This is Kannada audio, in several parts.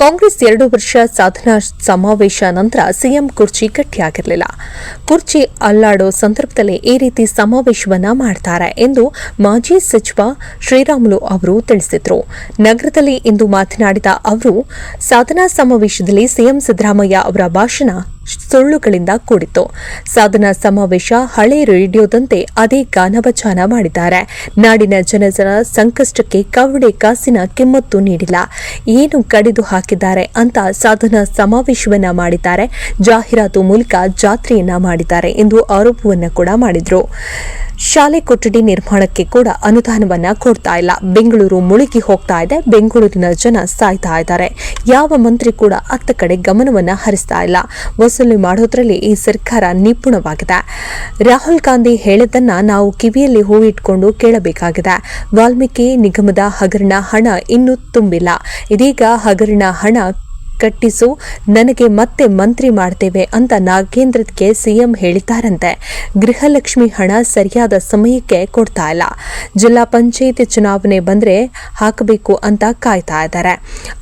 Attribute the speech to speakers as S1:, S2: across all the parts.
S1: ಕಾಂಗ್ರೆಸ್ ಎರಡು ವರ್ಷ ಸಾಧನಾ ಸಮಾವೇಶ ನಂತರ ಸಿಎಂ ಕುರ್ಚಿ ಗಟ್ಟಿಯಾಗಿರಲಿಲ್ಲ. ಕುರ್ಚಿ ಅಲ್ಲಾಡೋ ಸಂದರ್ಭದಲ್ಲಿ ಈ ರೀತಿ ಸಮಾವೇಶವನ್ನ ಮಾಡ್ತಾರೆ ಎಂದು ಮಾಜಿ ಸಚಿವ ಶ್ರೀರಾಮುಲು ಅವರು ತಿಳಿಸಿದರು. ನಗರದಲ್ಲಿ ಇಂದು ಮಾತನಾಡಿದ ಅವರು, ಸಾಧನಾ ಸಮಾವೇಶದಲ್ಲಿ ಸಿಎಂ ಸಿದ್ದರಾಮಯ್ಯ ಅವರ ಭಾಷಣ ಸುಳ್ಳುಗಳಿಂದ ಕೂಡಿತ್ತು. ಸಾಧನಾ ಸಮಾವೇಶ, ಹಳೆ ರೇಡಿಯೋದಂತೆ ಅದೇ ಗಾನವಚಾನ ಮಾಡಿದ್ದಾರೆ. ನಾಡಿನ ಜನರ ಸಂಕಷ್ಟಕ್ಕೆ ಕವಡೆ ಕಾಸಿನ ಕಿಮ್ಮತ್ತು ನೀಡಿಲ್ಲ. ಏನು ಕಡಿದು ಹಾಕಿದ್ದಾರೆ ಅಂತ ಸಾಧನಾ ಸಮಾವೇಶವನ್ನ ಮಾಡಿದ್ದಾರೆ. ಜಾಹೀರಾತು ಮೂಲಕ ಜಾತ್ರೆಯನ್ನ ಮಾಡಿದ್ದಾರೆ ಎಂದು ಆರೋಪವನ್ನ ಕೂಡ ಮಾಡಿದ್ರು. ಶಾಲೆ ಕೊಠಡಿ ನಿರ್ಮಾಣಕ್ಕೆ ಕೂಡ ಅನುದಾನವನ್ನ ಕೊಡ್ತಾ ಇಲ್ಲ. ಬೆಂಗಳೂರು ಮುಳುಗಿ ಹೋಗ್ತಾ ಇದೆ. ಬೆಂಗಳೂರಿನ ಜನ ಸಾಯ್ತಾ ಇದ್ದಾರೆ. ಯಾವ ಮಂತ್ರಿ ಕೂಡ ಅತ್ತ ಕಡೆ ಗಮನವನ್ನ ಹರಿಸ್ತಾ ಇಲ್ಲ. ವಸೂಲಿ ಮಾಡೋದ್ರಲ್ಲಿ ಈ ಸರ್ಕಾರ ನಿಪುಣವಾಗಿದೆ. ರಾಹುಲ್ ಗಾಂಧಿ ಹೇಳಿದ್ದನ್ನ ನಾವು ಕಿವಿಯಲ್ಲಿ ಹೂವಿಟ್ಕೊಂಡು ಕೇಳಬೇಕಾಗಿದೆ. ವಾಲ್ಮೀಕಿ ನಿಗಮದ ಹಗರಣ ಹಣ ಇನ್ನೂ ತುಂಬಿಲ್ಲ. ಇದೀಗ ಹಗರಣ ಹಣ ಕಟ್ಟಿಸು, ನನಗೆ ಮತ್ತೆ ಮಂತ್ರಿ ಮಾಡ್ತೇವೆ ಅಂತ ನಾಗೇಂದ್ರಕ್ಕೆ ಸಿಎಂ ಹೇಳಿದ್ದಾರಂತೆ. ಗೃಹಲಕ್ಷ್ಮಿ ಹಣ ಸರಿಯಾದ ಸಮಯಕ್ಕೆ ಕೊಡ್ತಾ ಇಲ್ಲ. ಜಿಲ್ಲಾ ಪಂಚಾಯಿತಿ ಚುನಾವಣೆ ಬಂದ್ರೆ ಹಾಕಬೇಕು ಅಂತ ಕಾಯ್ತಾ ಇದ್ದಾರೆ.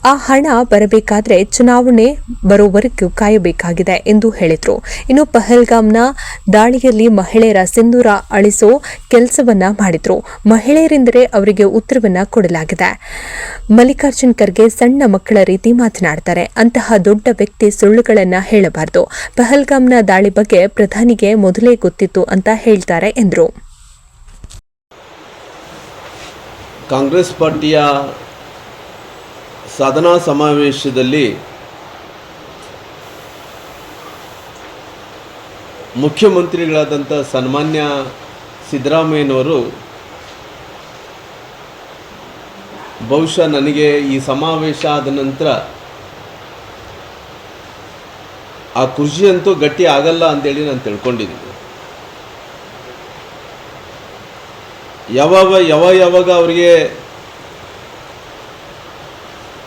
S1: ಆ ಹಣ ಬರಬೇಕಾದ್ರೆ ಚುನಾವಣೆ ಬರೋವರೆಗೂ ಕಾಯಬೇಕಾಗಿದೆ ಎಂದು ಹೇಳಿದರು. ಇನ್ನು ಪಹಲ್ಗಾಮ್ನ ದಾಳಿಯಲ್ಲಿ ಮಹಿಳೆಯರ ಸಿಂಧೂರ ಅಳಿಸೋ ಕೆಲಸವನ್ನ ಮಾಡಿದ್ರು. ಮಹಿಳೆಯರೆಂದರೆ ಅವರಿಗೆ ಉತ್ತರವನ್ನ ಕೊಡಲಾಗಿದೆ. ಮಲ್ಲಿಕಾರ್ಜುನ್ ಖರ್ಗೆ ಸಣ್ಣ ಮಕ್ಕಳ ರೀತಿ ಮಾತನಾಡ್ತಾರೆ. ಅಂತಹ ದೊಡ್ಡ ವ್ಯಕ್ತಿ ಸುಳ್ಳುಗಳನ್ನ ಹೇಳಬಾರದು. ಪಹಲ್ಗಾಮ್ನ ದಾಳಿ ಬಗ್ಗೆ ಪ್ರಧಾನಿಗೆ ಮೊದಲೇ ಗೊತ್ತಿತ್ತು ಅಂತ ಹೇಳ್ತಾರೆ ಎಂದರು.
S2: ಕಾಂಗ್ರೆಸ್ ಪಾರ್ಟಿಯ ಸಾಧನಾ ಸಮಾವೇಶದಲ್ಲಿ ಮುಖ್ಯಮಂತ್ರಿಗಳಾದಂಥ ಸನ್ಮಾನ್ಯ ಸಿದ್ದರಾಮಯ್ಯನವರು ಬಹುಶಃ ನನಗೆ ಈ ಸಮಾವೇಶ ಆದ ನಂತರ ಆ ಕೃಷಿ ಅಂತೂ ಗಟ್ಟಿ ಆಗಲ್ಲ ಅಂತೇಳಿ ನಾನು ತಿಳ್ಕೊಂಡಿದ್ದೀನಿ. ಯಾವಾಗ, ಯಾವ, ಯಾವಾಗ ಅವರಿಗೆ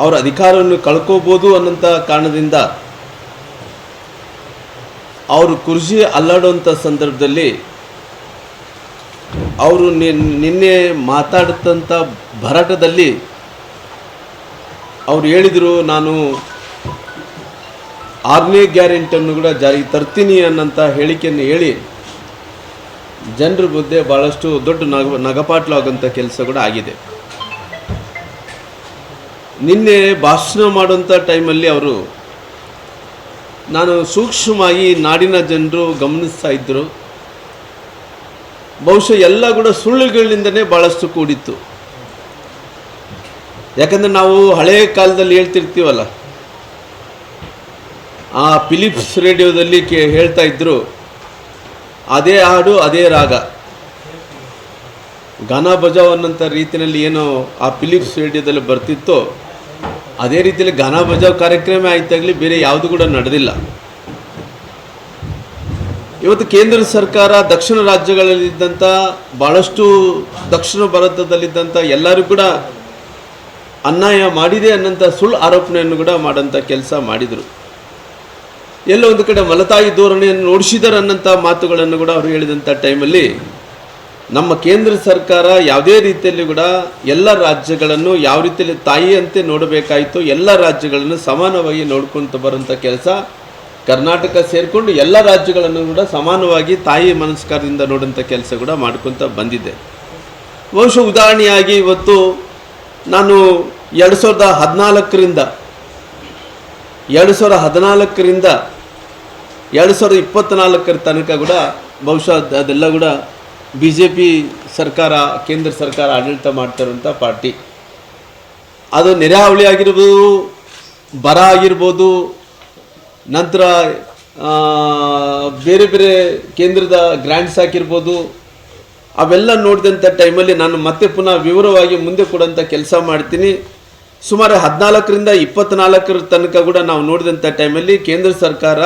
S2: ಅವರ ಅಧಿಕಾರವನ್ನು ಕಳ್ಕೋಬೋದು ಅನ್ನೋಂಥ ಕಾರಣದಿಂದ ಅವರು ಕೃಷಿ ಅಲ್ಲಾಡುವಂಥ ಸಂದರ್ಭದಲ್ಲಿ ಅವರು ನಿನ್ನೆ ಮಾತಾಡಿದಂಥ ಭರಾಟದಲ್ಲಿ ಅವ್ರು ಹೇಳಿದರು, ನಾನು ಆರನೇ ಗ್ಯಾರಂಟಿಯನ್ನು ಕೂಡ ಜಾರಿಗೆ ತರ್ತೀನಿ ಅನ್ನೋಂಥ ಹೇಳಿಕೆಯನ್ನು ಹೇಳಿ ಜನರ ಮುದ್ದೆ ಭಾಳಷ್ಟು ದೊಡ್ಡ ನಗ ನಗಪಾಟ್ಲಾಗೋಂಥ ಕೆಲಸ ಕೂಡ ಆಗಿದೆ. ನಿನ್ನೆ ಭಾಷಣ ಮಾಡುವಂಥ ಟೈಮಲ್ಲಿ ಅವರು ನಾನು ಸೂಕ್ಷ್ಮವಾಗಿ ನಾಡಿನ ಜನರು ಗಮನಿಸ್ತಾ ಇದ್ದರು ಬಹುಶಃ ಎಲ್ಲ ಕೂಡ ಸುಳ್ಳುಗಳಿಂದನೇ ಭಾಳಷ್ಟು ಕೂಡಿತ್ತು. ಯಾಕಂದರೆ ನಾವು ಹಳೆಯ ಕಾಲದಲ್ಲಿ ಹೇಳ್ತಿರ್ತೀವಲ್ಲ ಆ ಫಿಲಿಪ್ಸ್ ರೇಡಿಯೋದಲ್ಲಿ ಕೇ ಹೇಳ್ತಾ ಇದ್ದರು ಅದೇ ಹಾಡು, ಅದೇ ರಾಗ. ಗಾನ ಬಜಾವ್ ಅನ್ನೋಂಥ ರೀತಿಯಲ್ಲಿ ಏನು ಆ ಫಿಲಿಪ್ಸ್ ರೇಡಿಯೋದಲ್ಲಿ ಬರ್ತಿತ್ತೋ. ಅದೇ ರೀತಿಯಲ್ಲಿ ಗಾನ ಬಜಾವ್ ಕಾರ್ಯಕ್ರಮ ಆಯ್ತಾಗಲಿ ಬೇರೆ ಯಾವುದು ಕೂಡ ನಡೆದಿಲ್ಲ. ಇವತ್ತು ಕೇಂದ್ರ ಸರ್ಕಾರ ದಕ್ಷಿಣ ರಾಜ್ಯಗಳಲ್ಲಿದ್ದಂಥ ಭಾಳಷ್ಟು ದಕ್ಷಿಣ ಭಾರತದಲ್ಲಿದ್ದಂಥ ಎಲ್ಲರೂ ಕೂಡ ಅನ್ಯಾಯ ಮಾಡಿದೆ ಅನ್ನೋಂಥ ಸುಳ್ಳು ಆರೋಪಣೆಯನ್ನು ಕೂಡ ಮಾಡೋಂಥ ಕೆಲಸ ಮಾಡಿದರು. ಎಲ್ಲೋ ಒಂದು ಕಡೆ ಮಲತಾಯಿ ಧೋರಣೆಯನ್ನು ನೋಡಿಸಿದರು ಅನ್ನಂಥ ಮಾತುಗಳನ್ನು ಕೂಡ ಅವರು ಹೇಳಿದಂಥ ಟೈಮಲ್ಲಿ ನಮ್ಮ ಕೇಂದ್ರ ಸರ್ಕಾರ ಯಾವುದೇ ರೀತಿಯಲ್ಲಿ ಕೂಡ ಎಲ್ಲ ರಾಜ್ಯಗಳನ್ನು ಯಾವ ರೀತಿಯಲ್ಲಿ ತಾಯಿಯಂತೆ ನೋಡಬೇಕಾಯಿತು ಎಲ್ಲ ರಾಜ್ಯಗಳನ್ನು ಸಮಾನವಾಗಿ ನೋಡ್ಕೊಂತ ಬರುವಂಥ ಕೆಲಸ ಕರ್ನಾಟಕ ಸೇರಿಕೊಂಡು ಎಲ್ಲ ರಾಜ್ಯಗಳನ್ನು ಕೂಡ ಸಮಾನವಾಗಿ ತಾಯಿ ಮನಸ್ಕಾರದಿಂದ ನೋಡುವಂಥ ಕೆಲಸ ಕೂಡ ಮಾಡ್ಕೊತ ಬಂದಿದೆ. ಬಹುಶಃ ಉದಾಹರಣೆಯಾಗಿ ಇವತ್ತು ನಾನು ಎರಡು ಸಾವಿರದ ಹದಿನಾಲ್ಕರಿಂದ ಎರಡು ಸಾವಿರ ಹದಿನಾಲ್ಕರಿಂದ ಎರಡು ಸಾವಿರದ ಇಪ್ಪತ್ತ್ನಾಲ್ಕರ ತನಕ ಕೂಡ ಬಹುಶಃ ಅದೆಲ್ಲ ಕೂಡ ಬಿ ಜೆ ಪಿ ಸರ್ಕಾರ, ಕೇಂದ್ರ ಸರ್ಕಾರ ಆಡಳಿತ ಮಾಡ್ತಿರೋಂಥ ಪಾರ್ಟಿ. ಅದು ನೆರೆಹಾವಳಿ ಆಗಿರ್ಬೋದು, ಬರ ಆಗಿರ್ಬೋದು, ನಂತರ ಬೇರೆ ಬೇರೆ ಕೇಂದ್ರದ ಗ್ರ್ಯಾಂಟ್ಸ್ ಆಗಿರ್ಬೋದು ಅವೆಲ್ಲ ನೋಡಿದಂಥ ಟೈಮಲ್ಲಿ ನಾನು ಮತ್ತೆ ಪುನಃ ವಿವರವಾಗಿ ಮುಂದೆ ಕೊಡೋಂಥ ಕೆಲಸ ಮಾಡ್ತೀನಿ. ಸುಮಾರು ಹದಿನಾಲ್ಕರಿಂದ ಇಪ್ಪತ್ನಾಲ್ಕರ ತನಕ ಕೂಡ ನಾವು ನೋಡಿದಂಥ ಟೈಮಲ್ಲಿ ಕೇಂದ್ರ ಸರ್ಕಾರ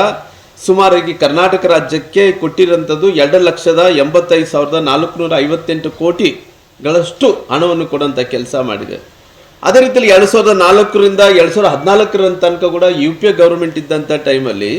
S2: ಸುಮಾರಾಗಿ ಕರ್ನಾಟಕ ರಾಜ್ಯಕ್ಕೆ ಕೊಟ್ಟಿರೋಂಥದ್ದು ಎರಡು ಲಕ್ಷದ ಎಂಬತ್ತೈದು ಸಾವಿರದ ನಾಲ್ಕುನೂರ ಐವತ್ತೆಂಟು ಕೋಟಿಗಳಷ್ಟು ಹಣವನ್ನು ಕೊಡುವಂಥ ಕೆಲಸ ಮಾಡಿದೆ. ಅದೇ ರೀತಿಯಲ್ಲಿ ಎರಡು ಸಾವಿರದ ನಾಲ್ಕರಿಂದ ಎರಡು ಸಾವಿರದ ಹದಿನಾಲ್ಕರ ತನಕ ಕೂಡ ಯು ಪಿ ಎ ಗೌರ್ಮೆಂಟ್ ಇದ್ದಂಥ ಟೈಮಲ್ಲಿ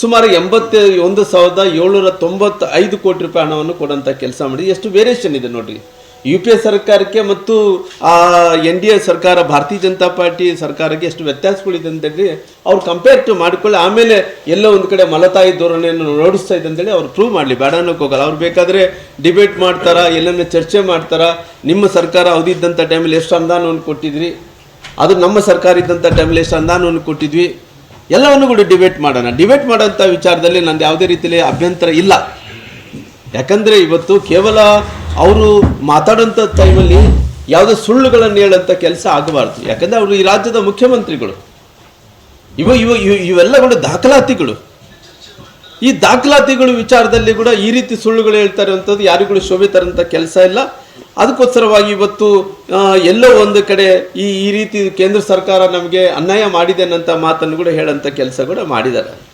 S2: ಸುಮಾರು ಎಂಬತ್ತ ಒಂದು ಸಾವಿರದ ಏಳ್ನೂರ ತೊಂಬತ್ತೈದು ಕೋಟಿ ರೂಪಾಯಿ ಹಣವನ್ನು ಕೊಡುವಂಥ ಕೆಲಸ ಮಾಡಿ ಎಷ್ಟು ವೇರಿಯೇಷನ್ ಇದೆ ನೋಡ್ರಿ. ಯು ಪಿ ಎ ಸರ್ಕಾರಕ್ಕೆ ಮತ್ತು, ಆ, ಎನ್ ಡಿ ಎ ಸರ್ಕಾರ, ಭಾರತೀಯ ಜನತಾ ಪಾರ್ಟಿ ಸರ್ಕಾರಕ್ಕೆ ಎಷ್ಟು ವ್ಯತ್ಯಾಸಗಳಿದೆ ಅಂತೇಳಿ ಅವ್ರು ಕಂಪೇರ್ ಟು ಮಾಡಿಕೊಳ್ಳಿ. ಆಮೇಲೆ ಎಲ್ಲೋ ಒಂದು ಕಡೆ ಮಲತಾಯಿ ಧೋರಣೆಯನ್ನು ನೋಡಿಸ್ತಾ ಇದೆ ಅಂತೇಳಿ ಅವ್ರು ಪ್ರೂವ್ ಮಾಡಲಿ. ಬೇಡ ಅನ್ನೋಕೆ ಹೋಗಲ್ಲ. ಅವ್ರು ಬೇಕಾದರೆ ಡಿಬೇಟ್ ಮಾಡ್ತಾರ, ಎಲ್ಲನ್ನ ಚರ್ಚೆ ಮಾಡ್ತಾರ? ನಿಮ್ಮ ಸರ್ಕಾರ ಅವಧಿದ್ದಂಥ ಟೈಮಲ್ಲಿ ಎಷ್ಟು ಅನುದಾನವನ್ನು ಕೊಟ್ಟಿದ್ರಿ? ಅದು ನಮ್ಮ ಸರ್ಕಾರ ಇದ್ದಂಥ ಟೈಮಲ್ಲಿ ಎಷ್ಟು ಅನುದಾನವನ್ನು ಕೊಟ್ಟಿದ್ವಿ? ಎಲ್ಲವನ್ನು ಕೂಡ ಡಿಬೇಟ್ ಮಾಡೋಣ. ಡಿಬೇಟ್ ಮಾಡೋಂಥ ವಿಚಾರದಲ್ಲಿ ನಂದು ಯಾವುದೇ ರೀತಿಯಲ್ಲಿ ಅಭ್ಯಂತರ ಇಲ್ಲ. ಯಾಕಂದರೆ ಇವತ್ತು ಕೇವಲ ಅವರು ಮಾತಾಡೋಂಥ ಟೈಮಲ್ಲಿ ಯಾವುದೇ ಸುಳ್ಳುಗಳನ್ನು ಹೇಳೋಂಥ ಕೆಲಸ ಆಗಬಾರ್ದು. ಯಾಕಂದರೆ ಅವರು ಈ ರಾಜ್ಯದ ಮುಖ್ಯಮಂತ್ರಿಗಳು. ಇವ ಇವ, ಇವ- ಇವೆಲ್ಲ ಕೂಡ ದಾಖಲಾತಿಗಳು. ಈ ದಾಖಲಾತಿಗಳು ವಿಚಾರದಲ್ಲಿ ಕೂಡ ಈ ರೀತಿ ಸುಳ್ಳುಗಳು ಹೇಳ್ತಾರೆ ಅಂಥದ್ದು ಯಾರಿಗೂ ಶೋಭೆ ತರಂಥ ಕೆಲಸ ಇಲ್ಲ. ಅದಕ್ಕೋಸ್ಕರವಾಗಿ ಇವತ್ತು ಎಲ್ಲೋ ಒಂದು ಕಡೆ ಈ ಈ ರೀತಿ ಕೇಂದ್ರ ಸರ್ಕಾರ ನಮಗೆ ಅನ್ಯಾಯ ಮಾಡಿದೆ ಅನ್ನೋಂಥ ಮಾತನ್ನು ಕೂಡ ಹೇಳೋಂಥ ಕೆಲಸ ಕೂಡ ಮಾಡಿದ್ದಾರೆ.